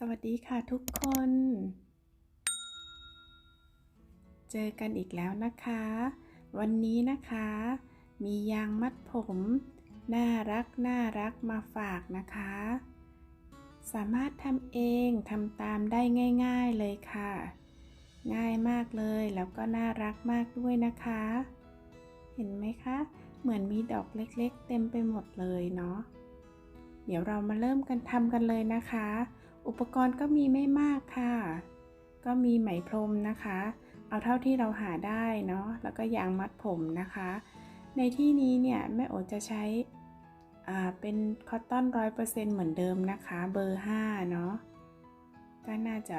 สวัสดีค่ะทุกคน เจอกันอีกแล้วนะคะ วันนี้นะคะ มียางมัดผม น่ารักน่ารักมาฝากนะคะ สามารถทำเองทำตามได้ง่าย ๆเลยค่ะ ง่ายมากเลยแล้วก็น่ารักมากด้วยนะคะ เห็นไหมคะ เหมือนมีดอกเล็กๆ เต็มไปหมดเลยเนาะเดี๋ยวเรามาเริ่มกันทำกันเลยนะคะ อุปกรณ์ก็มีไม่มากค่ะ ก็มีไหมพรมนะคะ เอาเท่าที่เราหาได้เนาะ แล้วก็ยางมัดผมนะคะ ในที่นี้เนี่ยแม่โอจะใช้อ่าเป็นคอตตอนร้อยเปอร์เซ็นต์เหมือนเดิมนะคะ เบอร์5เนาะ ก็น่าจะ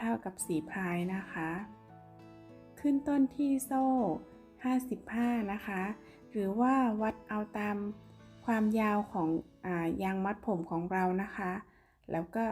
เท่าๆกับสีพรายนะคะ ขึ้นต้นที่โซ่ 55 นะคะ หรือว่าวัดเอาตามความยาวของอยางมัดผมของเรานะคะ แล้วก็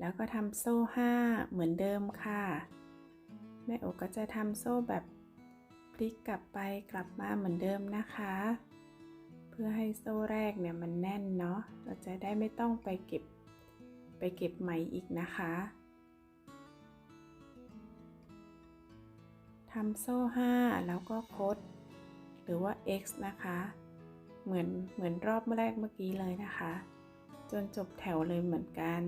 แล้วก็ทำโซ่5เหมือนเดิมค่ะ แม่โอก็จะทำโซ่แบบพลิกกลับไปกลับมาเหมือนเดิมนะคะ เพื่อให้โซ่แรกเนี่ยมันแน่นเนาะเราจะได้ไม่ต้องไปเก็บไปเก็บใหมอีกนะคะทำโซ่ 5 แล้วก็คดหรือว่า x นะคะ เหมือนเหมือนรอบแรกเมื่อกี้เลยนะคะ จนจบแถวเลยเหมือนกัน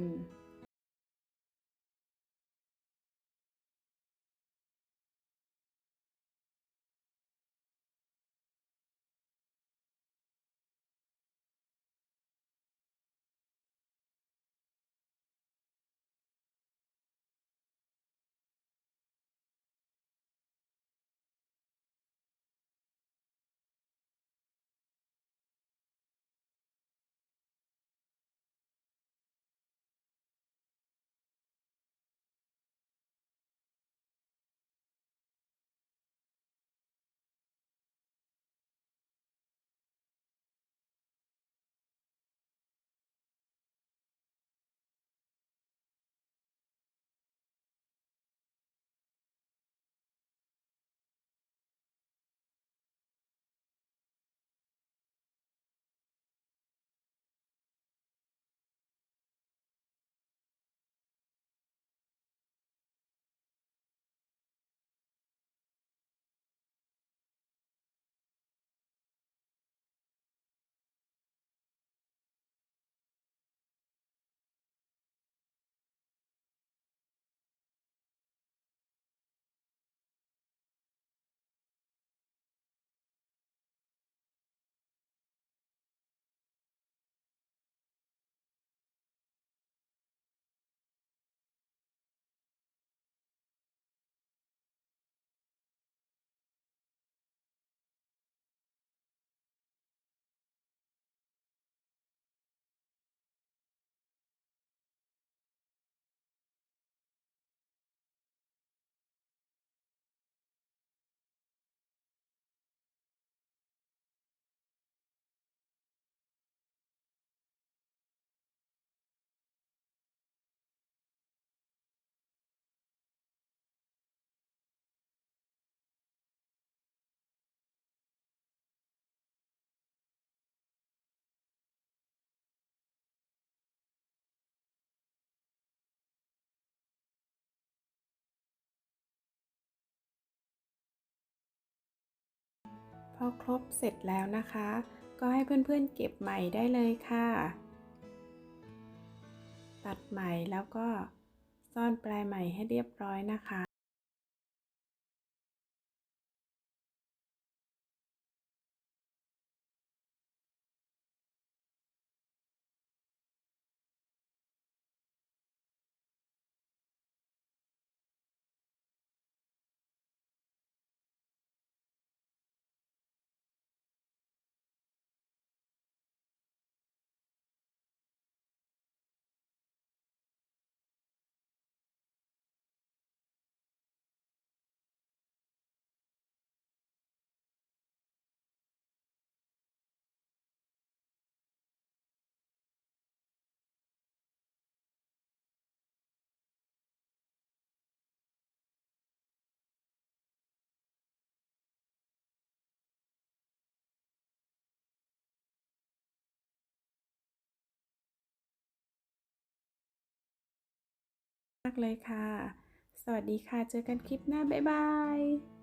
พอครบเสร็จแล้วนะคะ ก็ให้เพื่อนๆเก็บใหม่ได้เลยค่ะ ตัดใหม่แล้วก็ซ่อนปลายใหม่ให้เรียบร้อยนะคะากเลยค่ะ สวัสดีค่ะ เจอกันคลิปหน้า บ๊ายบาย